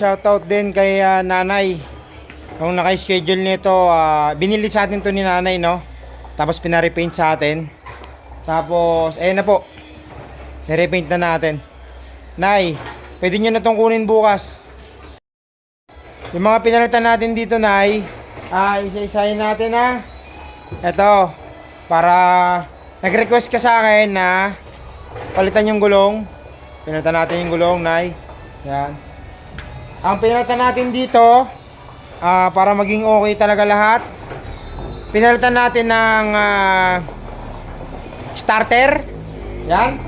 shoutout din kay ah, nanay. Kung naka-schedule nito, ah, binili sa atin to ni nanay, no? Tapos pinarepaint sa atin. Tapos, ayun na po. Nirepaint na natin. Nay, pwede nyo na tong kunin bukas. Yung mga pinalitan natin dito, Nay, ah, isa-isahin natin ha. Ito, para nag-request ka sa akin na palitan yung gulong. Pinalitan natin yung gulong, Nay. Yan. Ang pinalitan natin dito, ah, para maging okay talaga lahat, pinalitan natin ng ah, starter. Yan.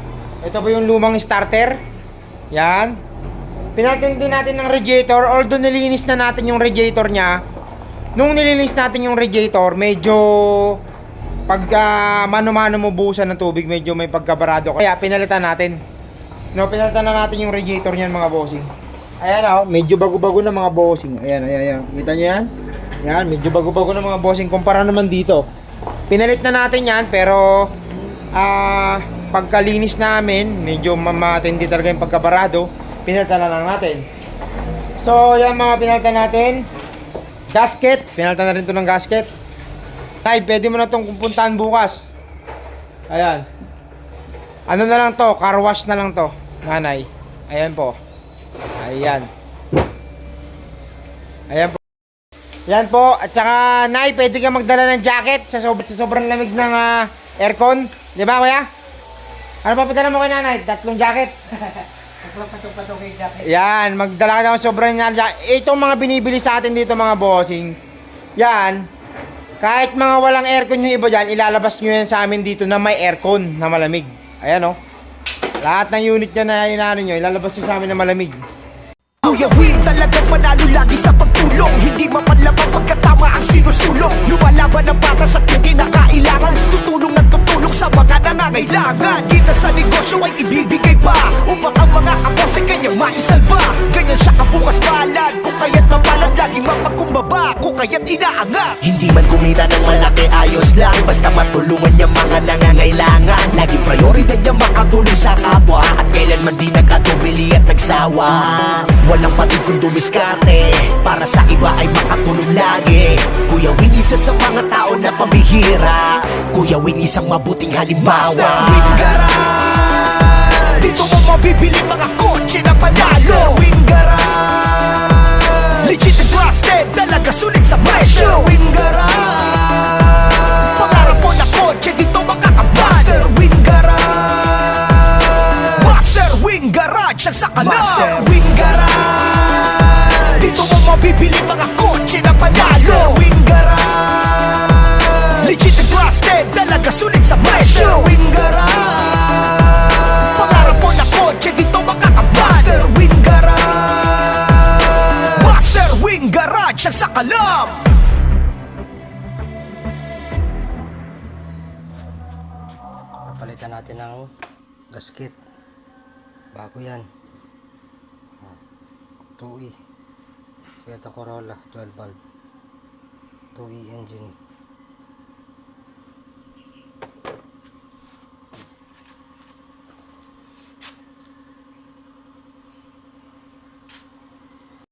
Ito po yung lumang starter. Yan. Pinalitan din natin ng radiator. Although nilinis na natin yung radiator niya, nung nilinis natin yung radiator, medyo pag ah, mano-mano mo buhusan ng tubig, medyo may pagkabarado. Kaya pinalitan natin. No, pinalitan na natin yung radiator niyan mga bossing. Ayan oh, medyo bago-bago na mga bossing. Ayan, ayan, ayan. Kita niyo yan? Yan, medyo bago-bago na mga bossing kumpara naman dito. Pinalit na natin yan pero ah pagkalinis namin, medyo matindi talaga yung pagkabarado, pinalitan na lang natin. So, yan mga pinalitan natin. Gasket, pinalitan na rin to ng gasket. Tay, pwede mo na itong pupuntahan bukas. Ayan. Ano na lang to, car wash na lang to, nanay. Ayan po. Ayan. Ayan po. Yan po. At saka, Nay, pwede ka magdala ng jacket sa, sob- sa sobrang lamig ng ah, aircon. Di ba, kuya? Ano pa padala mo kay nanay? Tatlong jacket. Yan, magdala ka ng sobrang na jacket. Itong mga binibili sa atin dito, mga bossing. Yan. Kahit mga walang aircon yung iba dyan, ilalabas nyo yan sa amin dito na may aircon na malamig. Ayan, oh. Lahat ng unit niya na inaano nyo, ilalabas nyo sa amin na malamig. Kuya Will talagang panalo lagi sa pagtulong. Hindi mapalabang pagkatama ang sinusulong. Lumalaban ang patas at yung kinakailangan Tutulong ng tutulong sa mga nangangailangan. Kita sa negosyo ay ibibigay pa. Upang ang mga kapos ay kanyang maisalba. Ganyan siya kabukas palad Kung kaya't mapalad laging mapagkumbaba. Kung kaya't inaangat. Hindi man kumita ng malaki ayos lang. Basta matulungan niya mga nangangailangan. Laging prioridad niya makatulong sa kapwa. At kailanman di nagkatubili at nagsawa Walang patid kung dumiskarte. Para sa iba ay makatulong lagi. Kuya Win isa sa mga tao na pambihira. Kuya Win isang mabuting halimbawa. Win Garage Dito mo mabibili Mabibili mga kotse na panalo. Master Wing Garage Legit and trusted Talaga sulit sa presyo Master Wing Garage Pangarap mo na kotse dito makakabalo Master Wing Garage Master Wing Garage sa kalam. Palitan natin ng gasket. Bago yan. Ah, 2E. Toyota Corolla 12 valve. 2E engine.